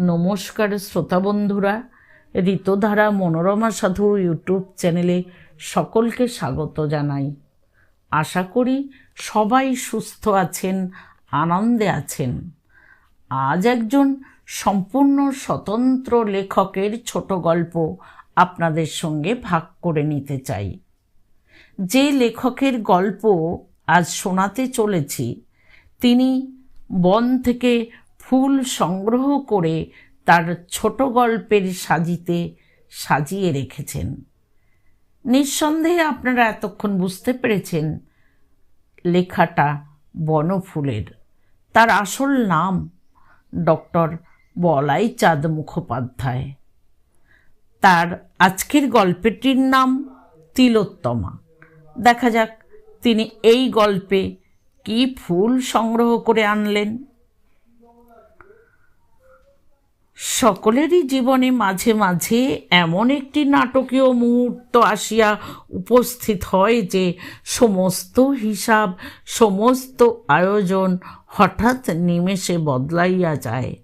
নমস্কার শ্রোতা বন্ধুরা, ঋতধারা মনোরমা সাধু ইউটিউব চ্যানেলে সকলকে স্বাগত জানাই। আশা করি সবাই সুস্থ আছেন, আনন্দে আছেন। আজ একজন সম্পূর্ণ স্বতন্ত্র লেখকের ছোট গল্প আপনাদের সঙ্গে ভাগ করে নিতে চাই। যে লেখকের গল্প আজ শোনাতে চলেছি, তিনি বন থেকে ফুল সংগ্রহ করে তার ছোট গল্পের সাজিতে সাজিয়ে রেখেছেন। নিঃসন্দেহে আপনারা এতক্ষণ বুঝতে পেরেছেন লেখাটা বনফুলের। তার আসল নাম ডক্টর বলাই চাঁদ মুখোপাধ্যায়। তার আজকের গল্পটির নাম তিলোত্তমা। দেখা যাক তিনি এই গল্পে কি ফুল সংগ্রহ করে আনলেন। সকলেরই জীবনে মাঝে মাঝে এমন একটি নাটকীয় মুহূর্ত আসিয়া উপস্থিত হয় যে সমস্ত হিসাব, সমস্ত আয়োজন হঠাৎ নিমেষে বদলাইয়া যায়।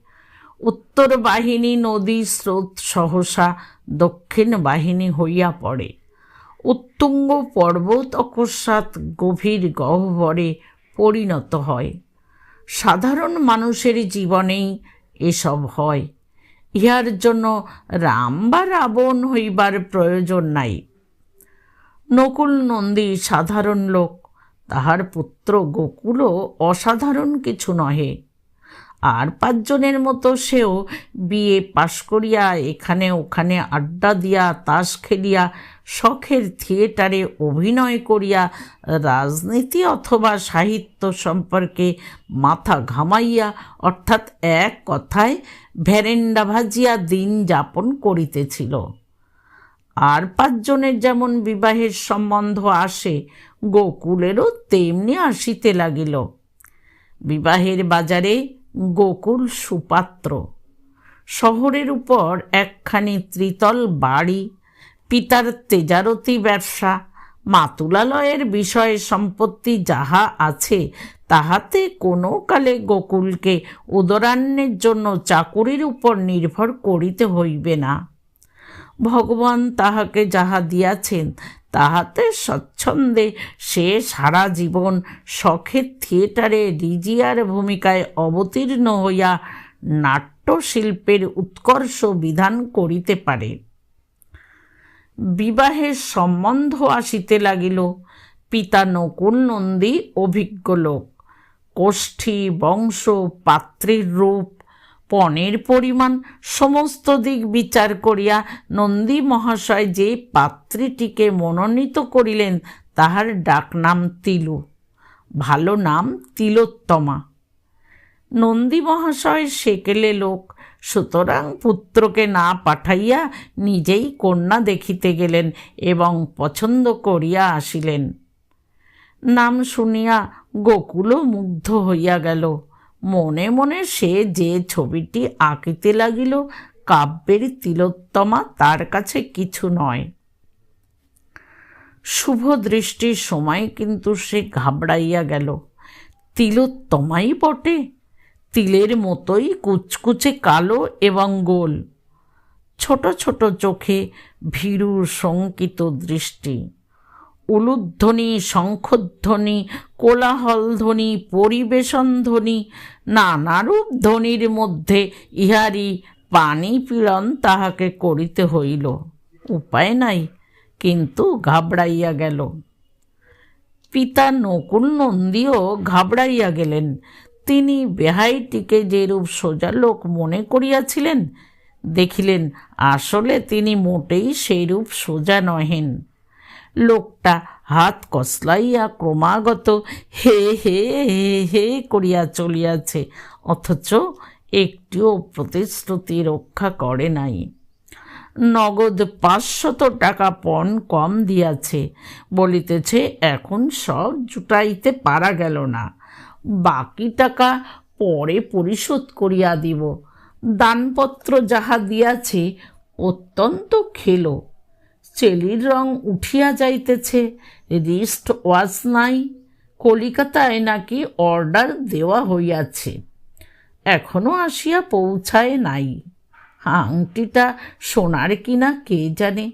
উত্তর বাহিনী নদী স্রোত সহসা দক্ষিণ বাহিনী হইয়া পড়ে। উত্তুঙ্গ পর্বত অকস্মাৎ গভীর গহ্বরে পরিণত হয়। সাধারণ মানুষের জীবনেই এসব হয়। ইহার জন্য রাম বা রাবণ হইবার প্রয়োজন নাই। নকুল নন্দী সাধারণ লোক, তাহার পুত্র গোকুলও অসাধারণ কিছু নহে। আর পাঁচজনের মতো সেও বিয়ে পাশ করিয়া এখানে ওখানে আড্ডা দিয়া, তাস খেলিয়া শখের থিয়েটারে অভিনয় করিয়া রাজনীতি অথবা সাহিত্য সম্পর্কে মাথা ঘামাইয়া, অর্থাৎ এক কথায় ভ্যারেন্ডা ভাজিয়া দিন যাপন করিতেছিল। আর পাঁচজনের যেমন বিবাহের সম্বন্ধ আসে, গোকুলেরও তেমনি আসিতে লাগিল। বিবাহের বাজারে গোকুল সুপাত্র। শহরের উপর একখানি ত্রিতল বাড়ি পিতার তেজারতি ব্যবসা, মাতুলালয়ের বিষয় সম্পত্তি যাহা আছে, তাহাতে কোনো কালে গোকুলকে উদরান্নের জন্য চাকুরির উপর নির্ভর করিতে হইবে না। ভগবান তাহাকে যাহা দিয়াছেন, তাহাতে স্বচ্ছন্দে সে সারা জীবন শখের থিয়েটারে রিজিয়ার ভূমিকায় অবতীর্ণ হইয়া নাট্যশিল্পের উৎকর্ষ বিধান করিতে পারে। বিবাহের সম্বন্ধ আসিতে লাগিল। পিতা নকুল নন্দী অভিজ্ঞ লোক। কোষ্ঠী, বংশ, পাত্রীর রূপ, পণের পরিমাণ, সমস্ত দিক বিচার করিয়া নন্দী মহাশয় যে পাত্রীটিকে মনোনীত করিলেন, তাহার ডাকনাম তিলু। ভালো নাম তিলোত্তমা। নন্দী মহাশয় সেকেলে লোক। সুতরাং পুত্রকে না পাঠাইয়া নিজেই কন্যা দেখিতে গেলেন এবং পছন্দ করিয়া আসিলেন। নাম শুনিয়া গোকুলও মুগ্ধ হইয়া গেল। মনে মনে সে যে ছবিটি আঁকিতে লাগিল, কাব্যের তিলোত্তমা তার কাছে কিছু নয়। শুভ দৃষ্টির সময় কিন্তু সে ঘাবড়াইয়া গেল। তিলোত্তমাই বটে? তিলের মতোই কুচকুচে কালো এবং গোল। ছোট ছোট চোখে ভীরু শঙ্কিত দৃষ্টি। উলুধ্বনি, শঙ্খধ্বনি, কোলাহলধ্বনি পরিবেশন ধ্বনি নানারূপ ধ্বনির মধ্যে ইহারি পানি পীড়ন তাহাকে করিতে হইল। উপায় নাই, কিন্তু ঘাবড়াইয়া গেল। পিতা নকুল নন্দীও ঘাবড়াইয়া গেলেন। তিনি বেহাইটিকে যেরূপ সোজা লোক মনে করিয়াছিলেন, দেখিলেন আসলে তিনি মোটেই সেইরূপ সোজা নহেন। লোকটা হাত কসলাইয়া ক্রমাগত হে হে হে হে করিয়া চলিয়াছে, অথচ একটিও প্রতিশ্রুতি রক্ষা করে নাই। নগদ পাঁচশত টাকা পণ কম দিয়াছে, বলিতেছে, এখন সব জুটাইতে পারা গেল না। বাকি টাকা পরে পরিশোধ করিয়া দিব। দানপত্র যাহা দিয়াছে, অত্যন্ত খেলো। চেলির রং উঠিয়া যাইতেছে, রিস্ট ওয়াচ নাই, কলিকাতায় নাকি অর্ডার দেওয়া হইয়াছে। এখনও আসিয়া পৌঁছায় নাই। আংটিটা সোনার কিনা, কে জানে?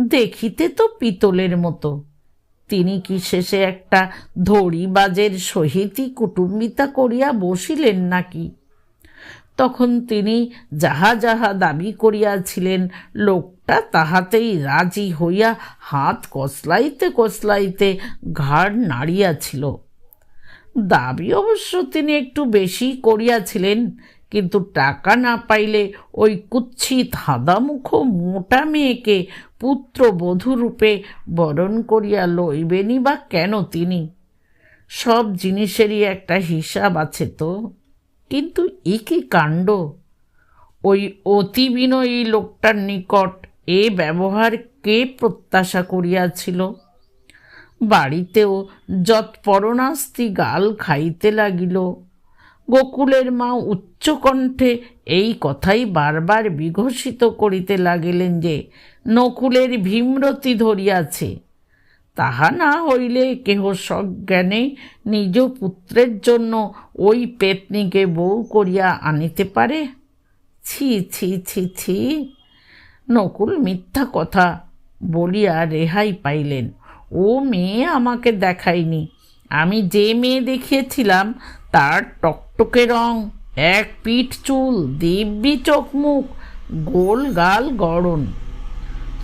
দেখিতে তো পিতলের মতো। তিনি কি শেষে একটা ধড়িবাজের সহিতই কুটুম্বিতা করিয়া বসিলেন নাকি? তখন তিনি যাহা যাহা দাবি করিয়াছিলেন, লোকটা তাহাতেই রাজি হইয়া হাত কসলাইতে কসলাইতে ঘাড় নাড়িয়াছিল। দাবি অবশ্য তিনি একটু বেশি করিয়াছিলেন কিন্তু টাকা না পাইলে ওই কুৎসিত হাদামুখ মোটা মেয়েকে পুত্র বধূরূপে বরণ করিয়া লইবেনি বা কেন তিনি? সব জিনিসেরই একটা হিসাব আছে তো। কিন্তু এ কি কাণ্ড? ওই অতি বিনয়ী লোকটার নিকট এ ব্যবহার কে প্রত্যাশা করিয়াছিল? বাড়িতেও যৎপরণাস্তি গাল খাইতে লাগিল। গোকুলের মা উচ্চকণ্ঠে এই কথাই বারবার বিঘোষিত করিতে লাগিলেন যে, নকুলের ভীমরতি ধরিয়াছে। তাহা না হইলে কেহ সজ্ঞানে নিজ পুত্রের জন্য ওই পেতনিকে বউ করিয়া আনিতে পারে? ছি ছি ছি ছি। নকুল মিথ্যা কথা বলিয়া রেহাই পাইলেন। ও মেয়ে আমাকে দেখায়নি। আমি যে মেয়ে দেখিয়েছিলাম তার টকটকে রং, এক পিঠ চুল, দিব্যি চোখ মুখ গোল গাল গড়ন।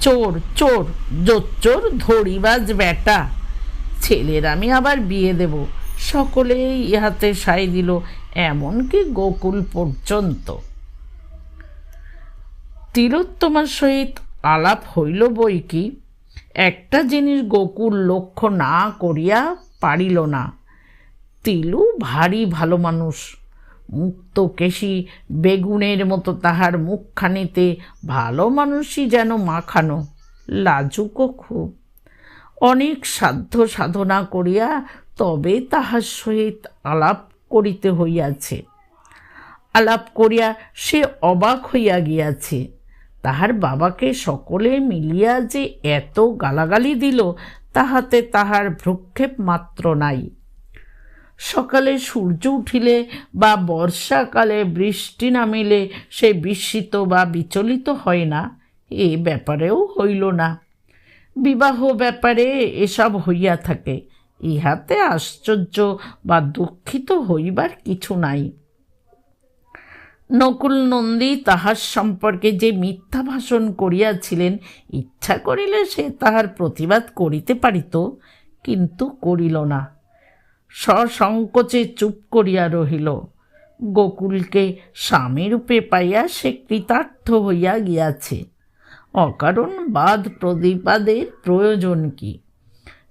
চোর চোর জোচ্চোর ধরিবাজ বেটা ছেলের আমি আবার বিয়ে দেব, সকলেই ইহাতে সাই দিল, এমনকি গোকুল পর্যন্ত। তিলোত্তমার সহিত আলাপ হইল বই কি? একটা জিনিস গোকুল লক্ষ্য না করিয়া পারিল না। তিলু ভারী ভালো মানুষ। মুক্ত কেশি বেগুনের মতো তাহার মুখখানিতে ভালো মানুষই যেন মাখানো, লাজুকও খুব। অনেক সাধ্য সাধনা করিয়া তবে তাহার সহিত আলাপ করিতে হইয়াছে। আলাপ করিয়া সে অবাক হইয়া গিয়াছে। তাহার বাবাকে সকলে মিলিয়া যে এত গালাগালি দিল, তাহাতে তাহার ভ্রুক্ষেপ মাত্র নাই। সকালে সূর্য উঠিলে বা বর্ষাকালে বৃষ্টি নামিলে সে বিস্মিত বা বিচলিত হয় না, এ ব্যাপারেও হইল না। বিবাহ ব্যাপারে এসব হইয়া থাকে, ইহাতে আশ্চর্য বা দুঃখিত হইবার কিছু নাই। নকুল নন্দী তাহার সম্পর্কে যে মিথ্যা ভাষণ করিয়াছিলেন, ইচ্ছা করিলে সে তাহার প্রতিবাদ করিতে পারিত, কিন্তু করিল না। সসংকোচে চুপ করিয়া রহিল। গোকুলকে স্বামীরূপে পাইয়া সে কৃতার্থ হইয়া গিয়াছে। অকারণ বাদ প্রতিবাদের প্রয়োজন কি?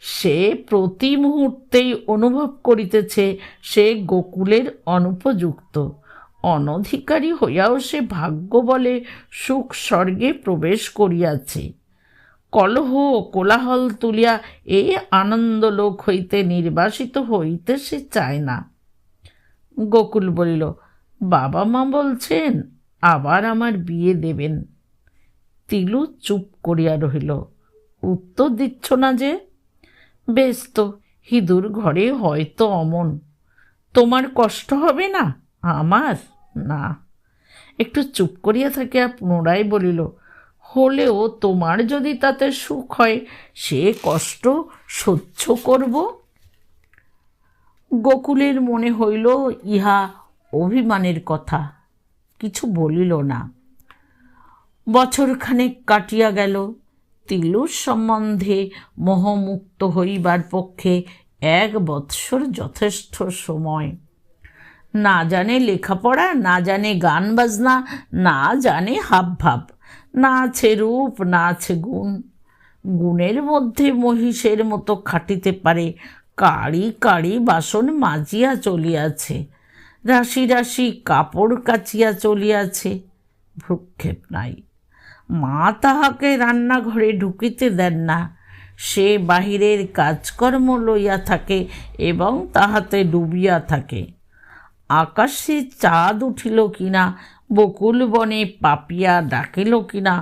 সে প্রতি মুহূর্তেই অনুভব করিতেছে সে গোকুলের অনুপযুক্ত। অনধিকারী হইয়াও সে ভাগ্য বলে সুখ স্বর্গে প্রবেশ করিয়াছে। কলহ কোলাহল তুলিয়া এই আনন্দলোক হইতে নির্বাসিত হইতে সে চায় না। গোকুল বলিল, বাবা মা বলছেন, আবার আমার বিয়ে দেবেন। তিলু চুপ করিয়া রহিল। উত্তর দিচ্ছ না যে? বেশ তো হিঁদুর ঘরে হয়তো অমন। তোমার কষ্ট হবে না, আমার? না। একটু চুপ করিয়া থাকিয়া পুনরায় বলিল হলেও তোমার যদি তাতে সুখ হয়, সে কষ্ট সহ্য করব? গোকুলের মনে হইল ইহা অভিমানের কথা, কিছু বলিল না। বছরখানেক কাটিয়া গেল, তিলুর সম্বন্ধে মোহমুক্ত হইবার পক্ষে এক বৎসর যথেষ্ট সময়। না জানে লেখাপড়া, না জানে গান বাজনা, না জানে হাবভাব। না আছে রূপ না আছে গুণ। গুণের মধ্যে মহিষের মতো খাটিতে পারে কাড়ি কাড়ি বাসন মাজিয়া চলিয়াছে। রাশি রাশি কাপড় কাচিয়া চলিয়াছে। ভ্রুক্ষেপ নাই। মা তাহাকে রান্নাঘরে ঢুকিতে দেন না। সে বাহিরের কাজকর্ম লইয়া থাকে এবং তাহাতে ডুবিয়া থাকে। আকাশে চাঁদ উঠিল কিনা বকুল বনে পাপিয়া ডাকিল কিনা,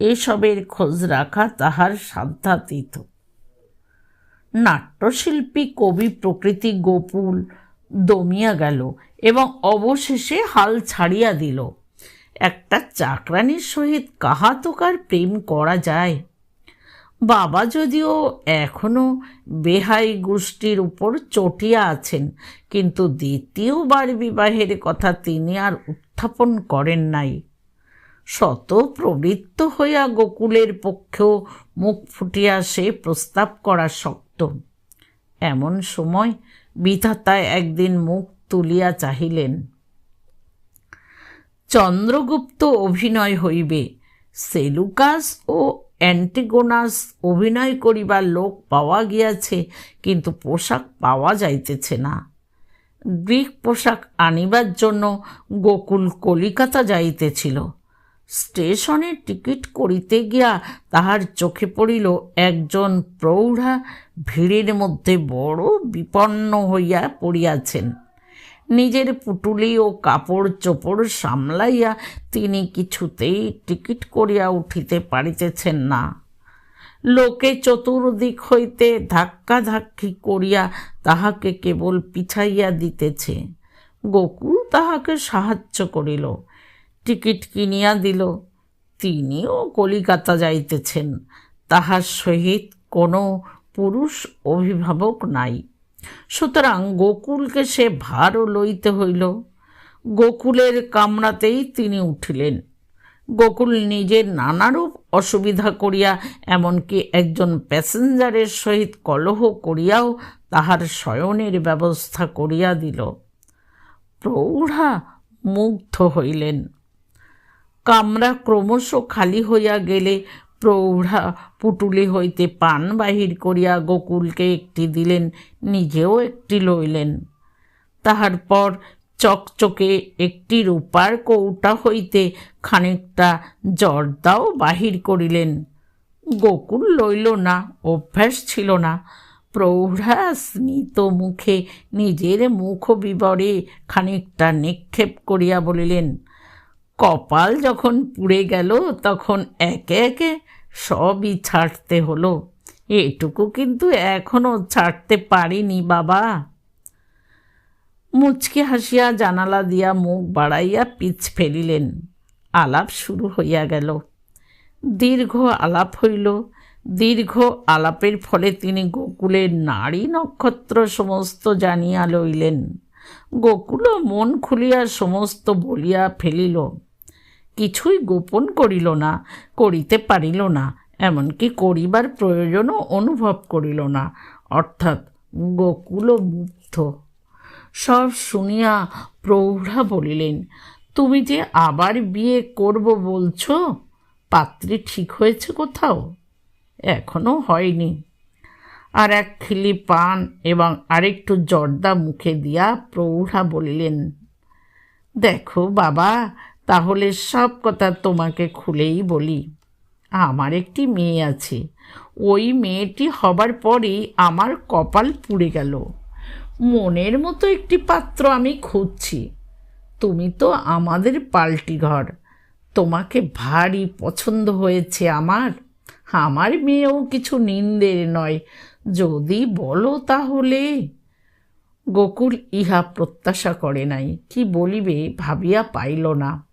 এসবের খোঁজ রাখা তাহার সাধ্যাতীত। নাট্যশিল্পী, কবি, প্রকৃতি গোপুল দমিয়া গেল এবং অবশেষে হাল ছাড়িয়া দিল। একটা চাকরানির সহিত কাহাতকার প্রেম করা যায়? বাবা যদিও এখনও বেহাই গোষ্ঠীর উপর চটিয়া আছেন, কিন্তু দ্বিতীয়বার বিবাহের কথা তিনি আর উত্থাপন করেন নাই। শত প্রবৃত্ত হইয়া গোকুলের পক্ষেও মুখ ফুটিয়া সে প্রস্তাব করা শক্ত। এমন সময় বিধাতায় একদিন মুখ তুলিয়া চাহিলেন, চন্দ্রগুপ্ত অভিনয় হইবে, সেলুকাস ও অ্যান্টিগোনাস অভিনয় করিবার লোক পাওয়া গিয়াছে, কিন্তু পোশাক পাওয়া যাইতেছে না। গ্রিক পোশাক আনিবার জন্য গোকুল কলিকাতা যাইতেছিল। স্টেশনে টিকিট করিতে গিয়া তাহার চোখে পড়িল একজন প্রৌঢ়া ভিড়ের মধ্যে বড় বিপন্ন হইয়া পড়িয়াছেন। নিজের পুটুলি ও কাপড় চোপড় সামলাইয়া তিনি কিছুতেই টিকিট করিয়া উঠিতে পারিতেছেন না। লোকে চতুর্দিক হইতে ধাক্কা ধাক্কি করিয়া তাহাকে কেবল পিছাইয়া দিতেছে। গোকুল তাহাকে সাহায্য করিল। টিকিট কিনিয়া দিল। তিনিও কলিকাতা যাইতেছেন। তাহার সহিত কোনো পুরুষ অভিভাবক নাই। সুতরাং গোকুলকে সে ভারও লইতে হইল। গোকুলের কামরাতেই তিনি উঠিলেন। গোকুল নিজের নানারূপ অসুবিধা করিয়া, এমনকি একজন প্যাসেঞ্জারের সহিত কলহ করিয়াও তাহার শয়নের ব্যবস্থা করিয়া দিল। প্রৌঢ়া মুগ্ধ হইলেন। কামরা ক্রমশ খালি হইয়া গেলে প্রৌঢ়া পুটুলি হইতে পান বাহির করিয়া গোকুলকে একটি দিলেন, নিজেও একটি লইলেন। তাহার পর চকচকে একটি রূপার কৌটা হইতে খানিকটা জর্দাও বাহির করিলেন। গোকুল লইল না, অভ্যাস ছিল না। প্রৌঢ়া স্মিত মুখে নিজের মুখ বিবরে খানিকটা নিক্ষেপ করিয়া বলিলেন, কপাল যখন পুড়ে গেল, তখন একে একে সবই ছাড়তে হলো। এটুকু কিন্তু এখনও ছাড়তে পারিনি বাবা। মুচকি হাসিয়া জানালা দিয়া মুখ বাড়াইয়া পিছ ফেলিলেন। আলাপ শুরু হইয়া গেল। দীর্ঘ আলাপ হইল। দীর্ঘ আলাপের ফলে তিনি গোকুলের নারী নক্ষত্র সমস্ত জানিয়া লইলেন। গোকুলও মন খুলিয়া সমস্ত বলিয়া ফেলিল। কিছুই গোপন করিল না, করিতে পারিল না, এমনকি করিবার প্রয়োজনও অনুভব করিল না। অর্থাৎ গোকুল মুগ্ধ। সব শুনিয়া প্রৌঢ়া বলিলেন, তুমি যে আবার বিয়ে করব বলছো? পাত্রী ঠিক হয়েছে কোথাও? এখনও হয়নি। আর এক খিলি পান এবং আরেকটু জর্দা মুখে দিয়া প্রৌঢ়া বলিলেন, দেখো বাবা, তাহলে সব কথা তোমাকে খুলেই বলি। আমার একটি মেয়ে আছে। ওই মেয়েটি হবার পরেই আমার কপাল পুড়ে গেল। মনের মতো একটি পাত্র আমি খুঁজছি। তুমি তো আমাদের পাল্টি ঘর। তোমাকে ভারী পছন্দ হয়েছে আমার। আমার মেয়েও কিছু নিন্দের নয়। যদি বলো তাহলে। গোকুল ইহা প্রত্যাশা করে নাই। কি বলিবে ভাবিয়া পাইল না।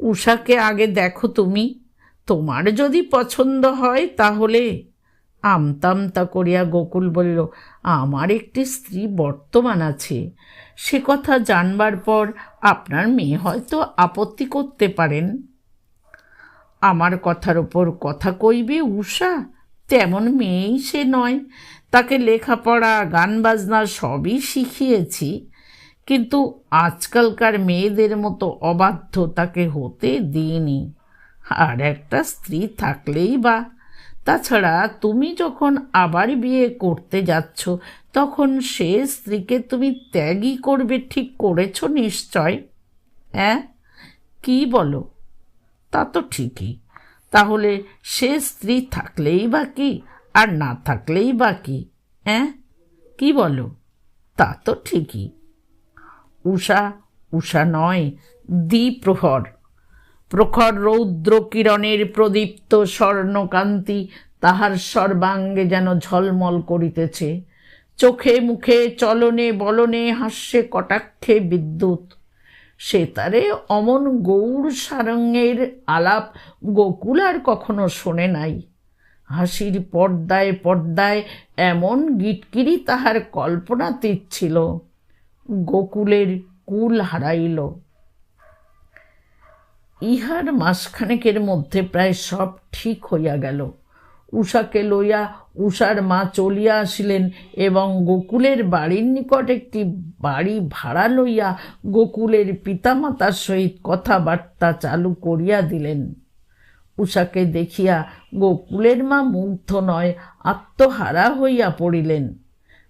উষাকে আগে দেখো তুমি। তোমার যদি পছন্দ হয় তাহলে। আমতামতা করিয়া গোকুল বলল, আমার একটি স্ত্রী বর্তমান আছে। সে কথা জানবার পর আপনার মেয়ে হয়তো আপত্তি করতে পারেন। আমার কথার ওপর কথা কইবে উষা তেমন মেয়েই সে নয়। তাকে লেখাপড়া গান বাজনা সবই শিখিয়েছি। কিন্তু আজকালকার মেয়েদের মতো অবাধ্য তাকে হতে দিইনি। আর একটা স্ত্রী থাকলেই বা তাছাড়া তুমি যখন আবার বিয়ে করতে যাচ্ছ, তখন সে স্ত্রীকে তুমি ত্যাগই করবে, ঠিক করেছ নিশ্চয়? হ্যাঁ কি বলো? তা তো ঠিকই। তাহলে সে স্ত্রী থাকলেই বা কি, আর না থাকলেই বা কি? হ্যাঁ কি বলো? তা তো ঠিকই। উষা উষা নয়, দ্বিপ্রহর। প্রখর রৌদ্র কিরণের প্রদীপ্ত স্বর্ণকান্তি তাহার সর্বাঙ্গে যেন ঝলমল করিতেছে। চোখে মুখে চলনে বলনে হাস্যে কটাক্ষে বিদ্যুৎ। সেতারে অমন গৌর সারঙ্গের আলাপ গোকুল আর কখনো শোনে নাই। হাসির পর্দায় পর্দায় এমন গিটকিরি তাহার কল্পনাতীত ছিল। গোকুলের কুল হারাইল। ইহার মাসখানেকের মধ্যে প্রায় সব ঠিক হইয়া গেল। উষাকে লইয়া উষার মা চলিয়া আসিলেন এবং গোকুলের বাড়ির নিকট একটি বাড়ি ভাড়া লইয়া গোকুলের পিতামাতার সহিত কথাবার্তা চালু করিয়া দিলেন। উষাকে দেখিয়া গোকুলের মা মুগ্ধ নয়, আত্মহারা হইয়া পড়িলেন।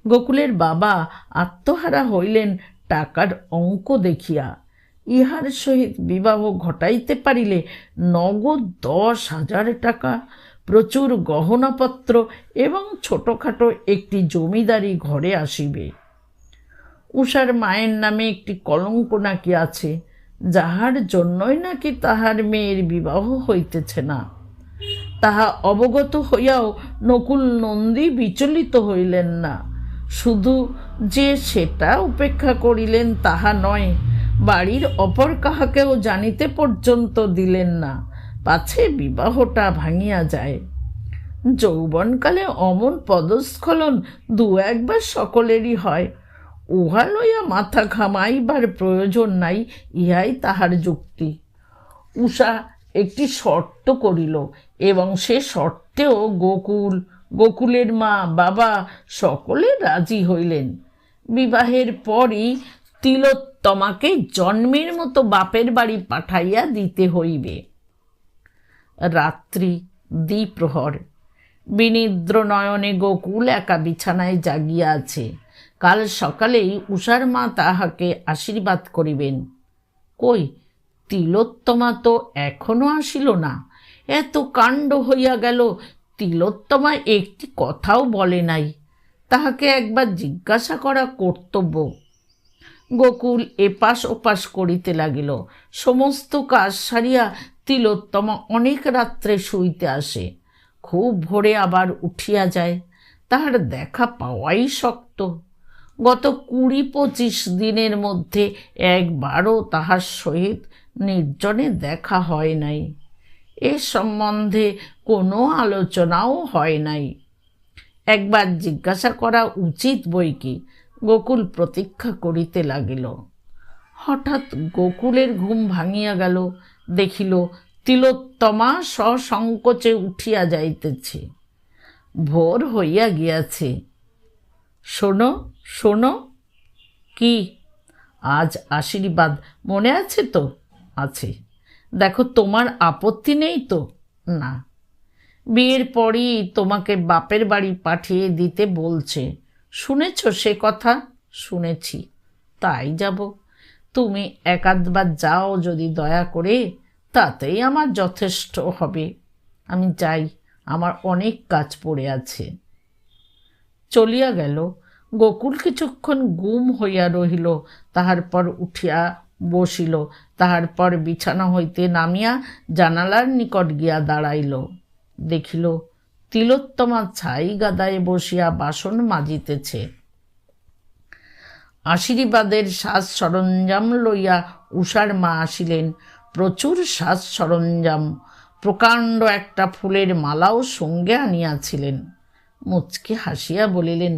গোকুলের বাবা আত্মহারা হইলেন, টাকার অঙ্ক দেখিয়া। ইহার সহিত বিবাহ ঘটাইতে পারিলে নগদ দশ হাজার টাকা, প্রচুর গহনাপত্র এবং ছোটোখাটো একটি জমিদারি ঘরে আসিবে। উষার মায়ের নামে একটি কলঙ্ক নাকি আছে, যাহার জন্যই নাকি তাহার মেয়ের বিবাহ হইতেছে না। তাহা অবগত হইয়াও নকুল নন্দী বিচলিত হইলেন না। শুধু যে সেটা উপেক্ষা করিলেন তাহা নয় বাড়ির অপর কাহাকেও জানিতে পর্যন্ত দিলেন না। পাছে বিবাহটা ভাঙিয়া যায়। যৌবনকালে অমন পদস্খলন দু একবার সকলেরই হয়। উহা লইয়া মাথা ঘামাইবার প্রয়োজন নাই, ইহাই তাহার যুক্তি। উষা একটি শর্ত করিল এবং সে শর্তেও গোকুল, গোকুলের মা, বাবা সকলে রাজি হইলেন। বিবাহের পরই তিলোত্তমাকে জন্মের মতো বাপের বাড়ি পাঠাইয়া দিতে হইবে। রাত্রি দ্বিপ্রহর। বিনিদ্র নয়নে গোকুল একা বিছানায় জাগিয়া আছে। কাল সকালেই উষার মা তাহাকে আশীর্বাদ করিবেন। কই, তিলোত্তমা তো এখনও আসিল না। এত কাণ্ড হইয়া গেল, তিলোত্তমা একটি কথাও বলে নাই। তাহাকে একবার জিজ্ঞাসা করা কর্তব্য। গোকুল এপাশ ওপাশ করিতে লাগিল। সমস্ত কাজ সারিয়া তিলোত্তমা অনেক রাত্রে শুইতে আসে। খুব ভোরে আবার উঠিয়া যায়। তাহার দেখা পাওয়াই শক্ত। গত কুড়ি পঁচিশ দিনের মধ্যে একবারও তাহার সহিত নির্জনে দেখা হয় নাই। এ সম্বন্ধে কোনো আলোচনাও হয় নাই। একবার জিজ্ঞাসা করা উচিত বই কি? গোকুল প্রতীক্ষা করিতে লাগিল। হঠাৎ গোকুলের ঘুম ভাঙিয়া গেল, দেখিল তিলোত্তমা সসংকোচে উঠিয়া যাইতেছে। ভোর হইয়া গিয়াছে। শোনো শোনো, কি? আজ আশীর্বাদ মনে আছে তো? আছে। দেখো, তোমার আপত্তি নেই তো? না। বিয়ের পরই তোমাকে বাপের বাড়ি পাঠিয়ে দিতে বলছে। শুনেছ সে কথা? শুনেছি। তাই যাব। তুমি একাধবার যাও যদি দয়া করে, তাতেই আমার যথেষ্ট হবে। আমি যাই, আমার অনেক কাজ পড়ে আছে। চলিয়া গেল। গোকুল কিছুক্ষণ গুম হইয়া রহিল, তাহার পর উঠিয়া বসিল, তাহার পর বিছানা হইতে নামিয়া জানালার নিকট গিয়া দাঁড়াইল। দেখিল তিলোত্তমা ছাই গাদায় বসিয়া বাসন মাজিতেছে। আশীর্বাদের সাজ সরঞ্জাম লইয়া উষার মা আসিলেন। প্রচুর সাজ সরঞ্জাম, প্রকাণ্ড একটা ফুলের মালাও সঙ্গে আনিয়াছিলেন। মুচকে হাসিয়া বলিলেন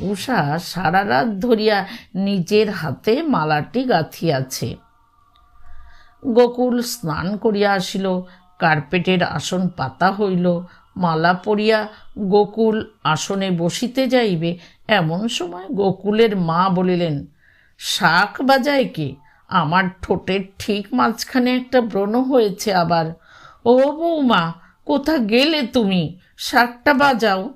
উষা সারা রাত ধরিয়া নিজের হাতে মালাটি গাঁথিয়াছে। গোকুল স্নান করিয়া আসিল, কার্পেটের আসন পাতা হইল মালা পরিয়া গোকুল আসনে বসিতে যাইবে, এমন সময় গোকুলের মা বলিলেন, শাক বাজায় কে? আমার ঠোঁটের ঠিক মাঝখানে একটা ব্রণ হয়েছে আবার। ও বৌমা, কোথা গেলে তুমি? শাকটা বাজাও।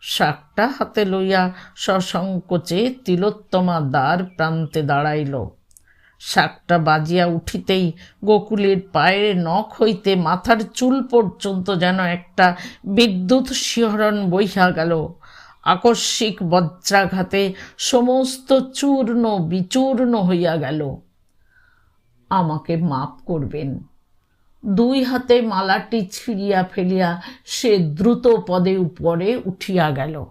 শাকটা হাতে লইয়া সসংকোচে তিলোত্তমা দ্বার প্রান্তে দাঁড়াইল। শাকটা বাজিয়া উঠিতেই গোকুলের পায়ের নখ হইতে মাথার চুল পর্যন্ত যেন একটা বিদ্যুৎ শিহরণ বইয়া গেল। আকস্মিক বজ্রাঘাতে সমস্ত চূর্ণ বিচূর্ণ হইয়া গেল। আমাকে মাপ করবেন। দুই হাতে মালাটি ছিঁড়িয়া ফেলিয়া সে দ্রুত পদে উপরে উঠিয়া গেল।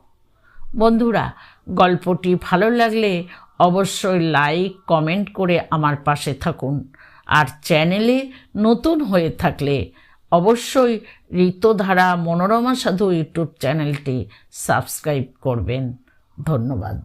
বন্ধুরা, গল্পটি ভালো লাগলে অবশ্যই লাইক কমেন্ট করে আমার পাশে থাকুন। আর চ্যানেলে নতুন হয়ে থাকলে অবশ্যই ঋতধারা মনোরমা সাধু ইউটিউব চ্যানেলটি সাবস্ক্রাইব করবেন। ধন্যবাদ।